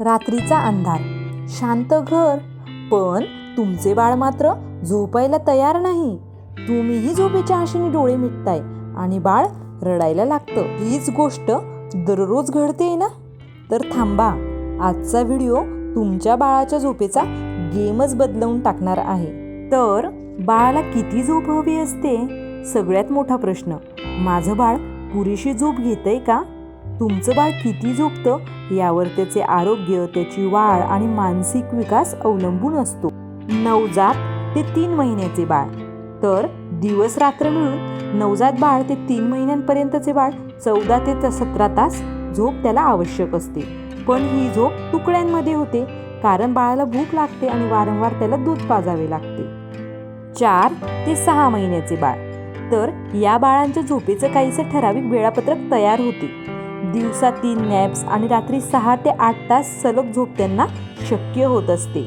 रात्रीचा अंधार. शांत घर. पण तुमचे बाळ मात्र झोपायला तयार नाही. तुम्हीही झोपेच्या आशेने डोळे मिटताय आणि बाळ रडायला लागतं. हीच गोष्ट दररोज घडते ना? तर थांबा. आजचा व्हिडिओ तुमच्या बाळाच्या झोपेचा गेमच बदलवून टाकणार आहे. तर बाळाला किती झोप हवी असते? सगळ्यात मोठा प्रश्न. माझं बाळ पुरेशी झोप घेतंय का? तुमचं बाळ किती झोपतं? यावर त्याचे आरोग्य त्याची वाढ आणि मानसिक विकास अवलंबून असतो. नवजात ते तीन महिन्याचे बाळ. तर दिवस रात्र मिळून नवजात बाळ ते तीन महिन्यांपर्यंतचे बाळ चौदा ते सतरा तास झोप त्याला आवश्यक असते. पण ही झोप तुकड्यांमध्ये होते कारण बाळाला भूक लागते आणि वारंवार त्याला दूध पाजावे लागते. चार ते सहा महिन्याचे बाळ. तर या बाळांच्या झोपेचं काहीसं ठराविक वेळापत्रक तयार होते. दिवसा तीन नॅप्स आणि रात्री सहा ते आठ तास सलग झोप त्यांना शक्य होत असते.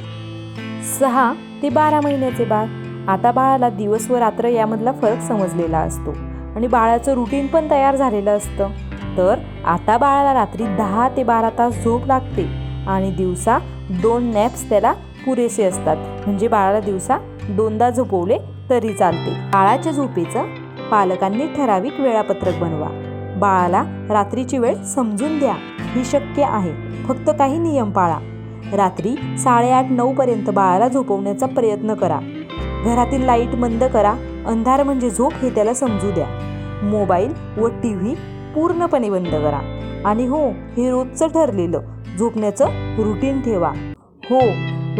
सहा ते बारा महिन्याचे बाळ. आता बाळाला दिवस व रात्र यामधला फरक समजलेला असतो आणि बाळाचं रुटीन पण तयार झालेलं असतं. तर आता बाळाला रात्री दहा ते बारा तास झोप लागते आणि दिवसा दोन नॅप्स त्याला पुरेसे असतात. म्हणजे बाळाला दिवसा दोनदा झोपवले तरी चालते. बाळाच्या झोपेचं पालकांनी ठराविक वेळापत्रक बनवा. बाळाला रात्रीची वेळ समजून द्या. ही शक्य आहे. फक्त काही नियम पाळा. रात्री साडेआठ नऊपर्यंत बाळाला झोपवण्याचा प्रयत्न करा. घरातील लाइट बंद करा. अंधार म्हणजे झोप हे त्याला समजू द्या. मोबाईल व टी व्ही पूर्णपणे बंद करा. आणि हो हे रोजचं ठरलेलं झोपण्याचं रुटीन ठेवा. हो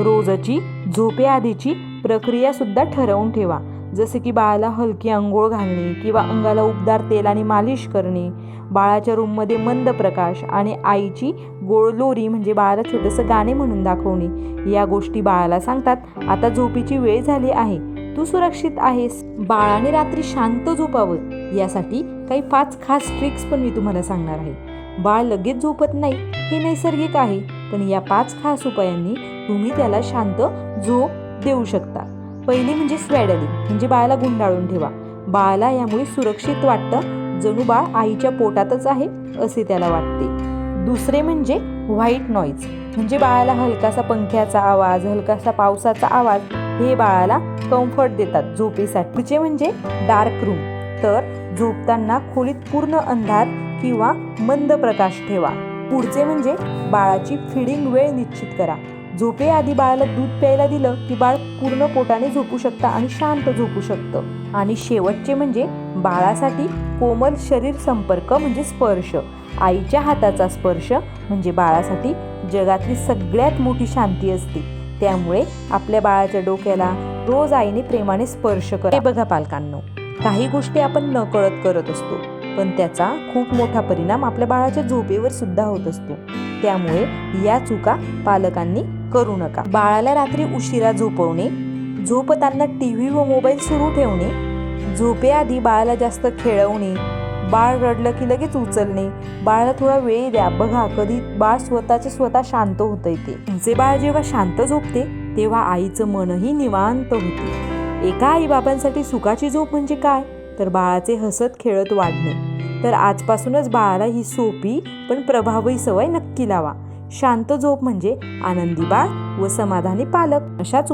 रोजची झोपेआधीची प्रक्रियासुद्धा ठरवून ठेवा. जसे की बाळाला हलकी आंघोळ घालणे किंवा अंगाला उबदार तेलाने मालिश करणे बाळाच्या रूममध्ये मंद प्रकाश आणि आईची गोळलोरी म्हणजे बाळाला छोटंसं गाणे म्हणून दाखवणे या गोष्टी बाळाला सांगतात. आता झोपीची वेळ झाली आहे. तू सुरक्षित आहेस. बाळाने रात्री शांत झोपावं. यासाठी काही पाच खास ट्रिक्स पण मी तुम्हाला सांगणार आहे. बाळ लगेच झोपत नाही हे नैसर्गिक आहे. पण या पाच खास उपायांनी तुम्ही त्याला शांत झोप देऊ शकता. पहिली म्हणजे स्वॅडलिंग म्हणजे बाळाला गुंडाळून ठेवा. बाळाला यामुळे सुरक्षित वाटतं जणू बाळ आईच्या पोटातच आहे असे त्याला वाटते. दुसरे म्हणजे व्हाईट नॉईज म्हणजे बाळाला हलकासा पंख्याचा आवाज हलकासा पावसाचा आवाज हे बाळाला कम्फर्ट देतात. झोपेसाठी पुढचे म्हणजे डार्क रूम तर झोपताना खोलीत पूर्ण अंधार किंवा मंद प्रकाश ठेवा. पुढचे म्हणजे बाळाची फिडिंग वेळ निश्चित करा. झोपेआधी बाळाला दूध प्यायला दिलं की बाळ पूर्ण पोटाने झोपू शकतं आणि शांत झोपू शकतं. आणि शेवटचे म्हणजे बाळासाठी कोमल शरीर संपर्क म्हणजे स्पर्श. आईच्या हाताचा स्पर्श म्हणजे बाळासाठी जगातली सगळ्यात मोठी शांती असते. त्यामुळे आपल्या बाळाच्या डोक्याला रोज आईने प्रेमाने स्पर्श करा. हे बघा पालकांनो काही गोष्टी आपण नकळत करत असतो पण त्याचा खूप मोठा परिणाम आपल्या बाळाच्या झोपेवर सुद्धा होत असतो. त्यामुळे या चुका पालकांनी करू नका. बाळाला रात्री उशिरा झोपवणे झोपताना टी व्ही व मोबाईल सुरू ठेवणे झोपेआधी बाळाला जास्त खेळवणे बाळ रडलं की लगेच उचलणे बाळाला थोडा वेळ द्या. बघा कधी बाळ स्वतःचे स्वतः शांत होतंय ते. तुमचे बाळ जेव्हा शांत झोपते तेव्हा आईचं मनही निवांत होते. एका आईबाबांसाठी सुखाची झोप म्हणजे काय? तर बाळाचे हसत खेळत वाढणे. तर आजपासूनच बाळाला ही सोपी पण प्रभावी सवय नक्की लावा. शांत झोप म्हणजे आनंदी बाळ व समाधानी पालक अशाच